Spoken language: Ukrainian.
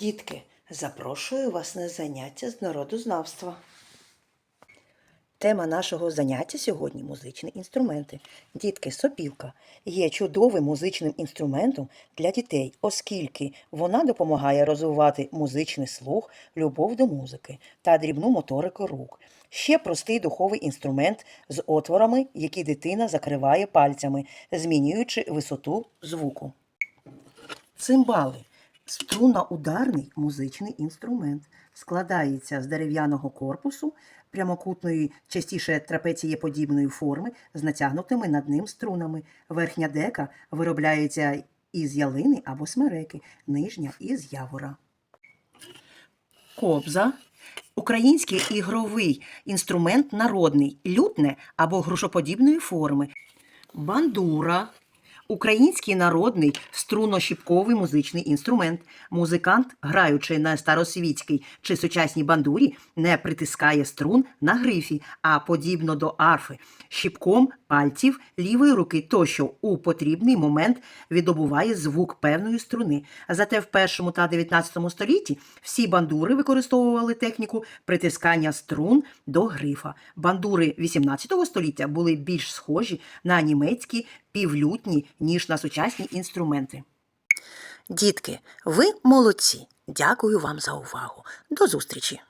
Дітки, запрошую вас на заняття з народознавства. Тема нашого заняття сьогодні музичні інструменти. Дітки, сопілка є чудовим музичним інструментом для дітей, оскільки вона допомагає розвивати музичний слух, любов до музики та дрібну моторику рук. Ще простий духовий інструмент з отворами, які дитина закриває пальцями, змінюючи висоту звуку. Цимбали струнно-ударний музичний інструмент. Складається з дерев'яного корпусу, прямокутної, частіше трапецієподібної форми з натягнутими над ним струнами. Верхня дека виробляється із ялини або смереки, нижня із явора. Кобза український ігровий інструмент народний, лютне або грушоподібної форми. Бандура український народний струнно-щіпковий музичний інструмент. Музикант, граючи на старосвітській чи сучасній бандурі, не притискає струн на грифі, а подібно до арфи, щіпком пальців лівої руки тощо у потрібний момент відобуває звук певної струни. Зате в першому та 19 столітті всі бандури використовували техніку притискання струн до грифа. Бандури 18 століття були більш схожі на німецькі півлютні, ніж на сучасні інструменти. Дітки, ви молодці. Дякую вам за увагу. До зустрічі!